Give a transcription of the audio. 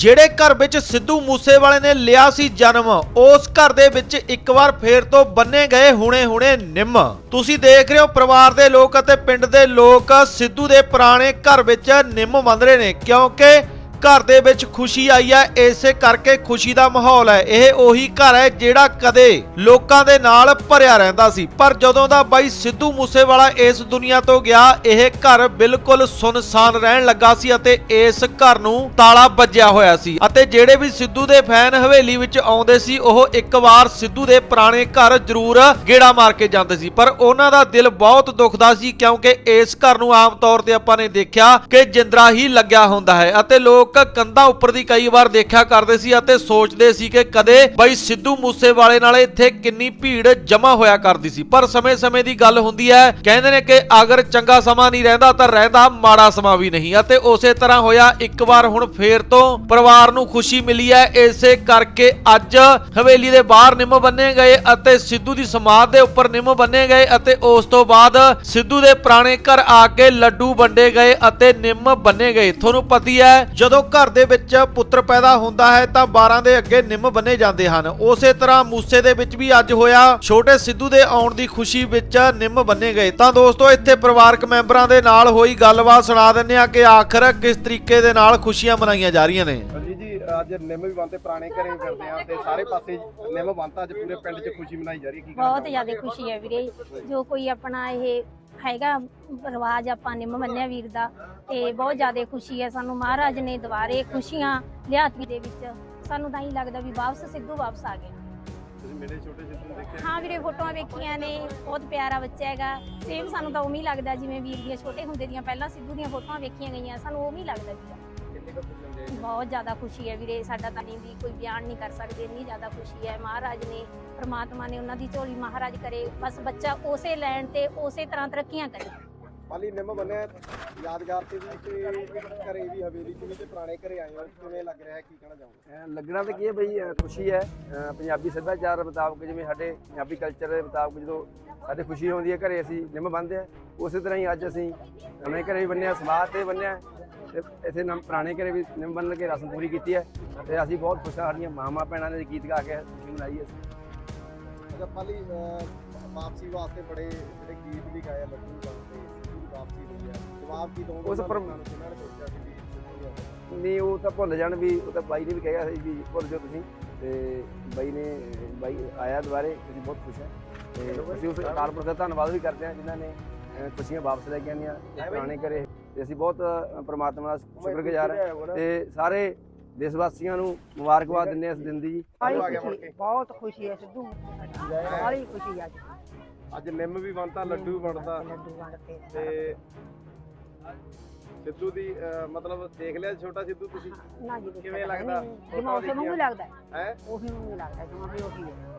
ਜਿਹੜੇ ਘਰ ਵਿੱਚ ਸਿੱਧੂ ਮੂਸੇਵਾਲੇ ਨੇ ਲਿਆ ਸੀ ਜਨਮ, ਉਸ ਘਰ ਦੇ ਵਿੱਚ ਇੱਕ ਵਾਰ ਫੇਰ ਤੋਂ ਬੰਨੇ ਗਏ ਹੁਣੇ-ਹੁਣੇ ਨਿੰਮ। ਤੁਸੀਂ ਦੇਖ ਰਹੇ ਹੋ ਪਰਿਵਾਰ ਦੇ ਲੋਕ ਅਤੇ ਪਿੰਡ ਦੇ ਲੋਕ ਸਿੱਧੂ ਦੇ ਪੁਰਾਣੇ ਘਰ ਵਿੱਚ ਨਿੰਮ ਬੰਨ ਰਹੇ ਨੇ, ਕਿਉਂਕਿ ਘਰ ਦੇ ਵਿੱਚ ਖੁਸ਼ੀ ਆਈ ਹੈ, ਇਸੇ ਕਰਕੇ ਖੁਸ਼ੀ ਦਾ ਮਾਹੌਲ ਹੈ। ਇਹ ਉਹੀ ਘਰ ਹੈ ਜਿਹੜਾ ਕਦੇ ਲੋਕਾਂ ਦੇ ਨਾਲ ਭਰਿਆ ਰਹਿੰਦਾ ਸੀ। ਪਰ ਜਦੋਂ ਦਾ ਬਾਈ ਸਿੱਧੂ ਮੂਸੇਵਾਲਾ ਇਸ ਦੁਨੀਆ ਤੋਂ ਗਿਆ, ਇਹ ਘਰ ਬਿਲਕੁਲ ਸੁਨਸਾਨ ਰਹਿਣ ਲੱਗਾ ਸੀ ਅਤੇ ਇਸ ਘਰ ਨੂੰ ਤਾਲਾ ਵੱਜਿਆ ਹੋਇਆ ਸੀ। ਅਤੇ ਜਿਹੜੇ ਵੀ ਸਿੱਧੂ ਦੇ ਫੈਨ ਹਵੇਲੀ ਵਿੱਚ ਆਉਂਦੇ ਸੀ, ਉਹ ਇੱਕ ਵਾਰ ਸਿੱਧੂ ਦੇ ਪੁਰਾਣੇ ਘਰ ਜ਼ਰੂਰ ਗੇੜਾ ਮਾਰ ਕੇ ਜਾਂਦੇ ਸੀ। ਪਰ ਉਹਨਾਂ ਦਾ ਦਿਲ ਬਹੁਤ ਦੁਖਦਾ ਸੀ, ਕਿਉਂਕਿ ਇਸ ਘਰ ਨੂੰ ਆਮ ਤੌਰ ਤੇ ਆਪਾਂ ਨੇ ਦੇਖਿਆ ਕਿ ਜਿੰਦਰਾ ਹੀ ਲੱਗਿਆ ਹੁੰਦਾ ਹੈ ਅਤੇ ਲੋਕ ਕੰਧਾਂ ਉੱਪਰ ਦੀ ਕਈ ਵਾਰ ਦੇਖਿਆ ਕਰਦੇ ਸੀ ਅਤੇ ਸੋਚਦੇ ਸੀ ਕਿ ਕਦੇ ਬਈ ਸਿੱਧੂ ਮੂਸੇਵਾਲੇ ਨਾਲ ਇੱਥੇ ਕਿੰਨੀ ਭੀੜ ਜਮ੍ਹਾਂ ਹੋਇਆ ਕਰਦੀ ਸੀ। ਪਰ ਸਮੇਂ-ਸਮੇਂ ਦੀ ਗੱਲ ਹੁੰਦੀ ਹੈ, ਕਹਿੰਦੇ ਨੇ ਕਿ ਅਗਰ ਚੰਗਾ ਸਮਾਂ ਨਹੀਂ ਰਹਿੰਦਾ ਤਾਂ ਰਹਿੰਦਾ ਮਾੜਾ ਸਮਾਂ ਵੀ ਨਹੀਂ। ਅਤੇ ਉਸੇ ਤਰ੍ਹਾਂ ਹੋਇਆ, ਇੱਕ ਵਾਰ ਹੁਣ ਫੇਰ ਤੋਂ ਪਰਿਵਾਰ ਨੂੰ ਖੁਸ਼ੀ ਮਿਲੀ ਹੈ। ਇਸੇ ਕਰਕੇ ਅੱਜ ਹਵੇਲੀ ਦੇ ਬਾਹਰ ਨਿੰਮ ਬੰਨੇ ਗਏ ਅਤੇ ਸਿੱਧੂ ਦੀ ਸਮਾਧ ਦੇ ਉੱਪਰ ਨਿੰਮ ਬੰਨੇ ਗਏ ਅਤੇ ਉਸ ਤੋਂ ਬਾਅਦ ਸਿੱਧੂ ਦੇ ਪੁਰਾਣੇ ਘਰ ਆ ਕੇ ਲੱਡੂ ਵੰਡੇ ਗਏ ਅਤੇ ਨਿੰਮ ਬੰਨੇ ਗਏ। ਤੁਹਾਨੂੰ ਪਤੀ ਹੈ, ਜਦੋਂ ਘਰ ਦੇ ਵਿੱਚ ਪੁੱਤਰ ਪੈਦਾ ਹੁੰਦਾ ਹੈ ਤਾਂ 12 ਦੇ ਅੱਗੇ ਨਿੰਮ ਬੰਨੇ ਜਾਂਦੇ ਹਨ। ਉਸੇ ਤਰ੍ਹਾਂ ਮੂਸੇ ਦੇ ਵਿੱਚ ਵੀ ਅੱਜ ਹੋਇਆ। ਛੋਟੇ ਸਿੱਧੂ ਦੇ ਆਉਣ ਦੀ ਖੁਸ਼ੀ ਵਿੱਚ ਨਿੰਮ ਬੰਨੇ ਗਏ। ਤਾਂ ਦੋਸਤੋ, ਇੱਥੇ ਪਰਿਵਾਰਕ ਮੈਂਬਰਾਂ ਦੇ ਨਾਲ ਹੋਈ ਗੱਲਬਾਤ ਸੁਣਾ ਦਿੰਦੇ ਆ ਕਿ ਆਖਰ ਕਿਸ ਤਰੀਕੇ ਦੇ ਨਾਲ ਖੁਸ਼ੀਆਂ ਮਨਾਈਆਂ ਜਾ ਰਹੀਆਂ ਨੇ। ਅੱਜ ਨਿੰਮ ਵੀ ਬੰਤੇ ਪੁਰਾਣੇ ਘਰੇ ਫਿਰਦੇ ਆ ਤੇ ਸਾਰੇ ਪਾਸੇ ਨਿੰਮ ਬੰਤਾ ਅੱਜ ਪੂਰੇ ਪਿੰਡ 'ਚ ਖੁਸ਼ੀ ਮਨਾਈ ਜਾ ਰਹੀ ਹੈ ਕੀ ਬਹੁਤ ਜ਼ਿਆਦਾ ਖੁਸ਼ੀ ਹੈ ਵੀਰੇ। ਜੋ ਕੋਈ ਆਪਣਾ ਇਹ ਹੈਗਾ ਰਿਵਾਜ ਆਪਾਂ ਨਿੰਮ ਮੰਨਿਆ ਵੀਰ ਦਾ ਤੇ ਬਹੁਤ ਜ਼ਿਆਦਾ ਖੁਸ਼ੀ ਹੈ। ਸਾਨੂੰ ਮਹਾਰਾਜ ਨੇ ਦੁਬਾਰੇ ਖੁਸ਼ੀਆਂ ਲਿਆਤੀ ਦੇ ਵਿੱਚ। ਸਾਨੂੰ ਤਾਂ ਹੀ ਲੱਗਦਾ ਵੀ ਵਾਪਸ ਸਿੱਧੂ ਵਾਪਸ ਆ ਗਿਆ ਤੁਸੀਂ ਮੇਰੇ ਛੋਟੇ ਹਾਂ ਵੀਰੇ ਫੋਟੋਆਂ ਵੇਖੀਆਂ ਨੇ। ਬਹੁਤ ਪਿਆਰਾ ਬੱਚਾ ਹੈਗਾ। ਸੇਮ ਸਾਨੂੰ ਤਾਂ ਉਵੇਂ ਹੀ ਲੱਗਦਾ ਜਿਵੇਂ ਵੀਰ ਦੀਆਂ ਛੋਟੇ ਹੁੰਦੇ ਦੀਆਂ ਪਹਿਲਾਂ ਸਿੱਧੂ ਦੀਆਂ ਫੋਟੋਆਂ ਵੇਖੀਆਂ ਗਈਆਂ। ਸਾਨੂੰ ਉਵੇਂ ਹੀ ਲੱਗਦਾ ਵੀਰਾ ਕਿੰਨੀ ਕੁ ਬਹੁਤ ਜ਼ਿਆਦਾ ਖੁਸ਼ੀ ਹੈ ਵੀਰੇ ਸਾਡਾ ਤਾਂ ਨਹੀਂ ਵੀ ਕੋਈ ਬਿਆਨ ਨਹੀਂ ਕਰ ਸਕਦੇ ਇੰਨੀ ਜ਼ਿਆਦਾ ਖੁਸ਼ੀ ਹੈ। ਮਹਾਰਾਜ ਨੇ ਪ੍ਰਮਾਤਮਾ ਨੇ ਉਹਨਾਂ ਦੀ ਝੋਲੀ ਮਹਾਰਾਜ ਕਰੇ ਬਸ ਬੱਚਾ ਉਸੇ ਲੈਣ ਤੇ ਉਸੇ ਤਰ੍ਹਾਂ ਤਰੱਕੀਆਂ ਕਰੇ। ਪਾਲੀ ਨਿੰਮ ਬੰਨਿਆ ਯਾਦਗਾਰ ਤੇ ਵੀ ਤੇ ਘਰੇ ਵੀ ਹਵੇਲੀ 'ਚ ਵੀ ਤੇ ਪੁਰਾਣੇ ਘਰੇ ਆਏ ਹੋ ਕਿਵੇਂ ਲੱਗ ਰਿਹਾ ਹੈ ਕੀ ਕਹਿਣਾ ਚਾਹੋਗੇ? ਲੱਗਣਾ ਤਾਂ ਕੀ ਹੈ ਬਈ ਖੁਸ਼ੀ ਹੈ ਪੰਜਾਬੀ ਸੱਭਿਆਚਾਰ ਮੁਤਾਬਕ ਜਿਵੇਂ ਸਾਡੇ ਪੰਜਾਬੀ ਕਲਚਰ ਦੇ ਮੁਤਾਬਕ ਜਦੋਂ ਸਾਡੇ ਖੁਸ਼ੀ ਹੁੰਦੀ ਹੈ ਘਰੇ ਅਸੀਂ ਨਿੰਮ ਬੰਨ੍ਹਦੇ ਆ ਉਸੇ ਤਰ੍ਹਾਂ ਹੀ ਅੱਜ ਅਸੀਂ ਨਵੇਂ ਘਰੇ ਵੀ ਬੰਨਿਆ ਸਮਾਧ ਤੇ ਬੰਨਿਆ ਤੇ ਇੱਥੇ ਨਮ ਪੁਰਾਣੇ ਘਰੇ ਵੀ ਨਿੰਮ ਬੰਨ੍ਹ ਕੇ ਰਸਮ ਪੂਰੀ ਕੀਤੀ ਹੈ ਤੇ ਅਸੀਂ ਬਹੁਤ ਖੁਸ਼ ਹਾਂ ਸਾਡੀਆਂ ਮਾਵਾਂ ਭੈਣਾਂ ਨੇ ਗੀਤ ਗਾ ਕੇ ਖੁਸ਼ੀ ਮਨਾਈ ਹੈ। ਅੱਛਾ ਪਾਲੀ ਵਾਪਸੀ ਵਾਸਤੇ ਬੜੇ ਜਿਹੜੇ ਗੀਤ ਵੀ ਗਾਏ ਲੱਡੂ ਵਾਸਤੇ ਵਾਪਸੀ ਹੋਈ ਹੈ ਜਵਾਬ ਕੀ ਦੋਗੇ? ਉਸ ਪਰ-? ਨਹੀਂ ਉਹ ਤਾਂ ਭੁੱਲ ਜਾਣ ਵੀ ਉਹ ਤਾਂ ਬਾਈ ਨੇ ਵੀ ਕਿਹਾ ਸੀ ਵੀ ਭੁੱਲ ਜਾਓ ਤੁਸੀਂ। ਤੇ ਬਾਈ ਨੇ ਬਾਈ ਆਇਆ ਦੁਬਾਰੇ ਅਸੀਂ ਬਹੁਤ ਖੁਸ਼ ਹਾਂ। ਤੇ ਅਸੀਂ ਉਸ ਅਕਾਲ ਪੁਰਖ ਦਾ ਧੰਨਵਾਦ ਵੀ ਕਰਦੇ ਹਾਂ ਜਿਨ੍ਹਾਂ ਨੇ ਖੁਸ਼ੀਆਂ ਵਾਪਸ ਲੈ ਕੇ ਤੇ ਪੁਰਾਣੇ ਘਰੇ। ਤੇ ਅਸੀਂ ਬਹੁਤ ਪ੍ਰਮਾਤਮਾ ਦਾ ਸ਼ੁਕਰਗੁਜ਼ਾਰ ਹਾਂ। ਤੇ ਸਾਰੇ ਦੇਸ਼ ਵਾਸੀਆਂ ਨੂੰ ਮੁਬਾਰਕਬਾਦ ਦਿੰਦੇ ਹਾਂ ਇਸ ਦਿਨ ਦੀ। ਜੀ ਬਹੁਤ ਖੁਸ਼ੀ ਹੈ ਸਿੱਧੂ। ਬੜੀ ਖੁਸ਼ੀ ਅੱਜ। ਅੱਜ ਨਿੰਮ ਵੀ ਬਣਤਾ ਲੱਡੂ ਵੀ ਬਣਦਾ ਤੇ ਸਿੱਧੂ ਦੀ ਮਤਲਬ ਦੇਖ ਲਿਆ ਛੋਟਾ ਸਿੱਧੂ ਤੁਸੀਂ? ਨਾ ਜੀ ਕਿਵੇਂ ਲੱਗਦਾ? ਜਿਵੇਂ ਉਸ ਨੂੰ ਵੀ ਲੱਗਦਾ ਹੈ। ਹੈ? ਉਹੀ ਨੂੰ ਵੀ ਲੱਗਦਾ ਜਿਵੇਂ ਵੀ ਉਹੀ ਹੈ।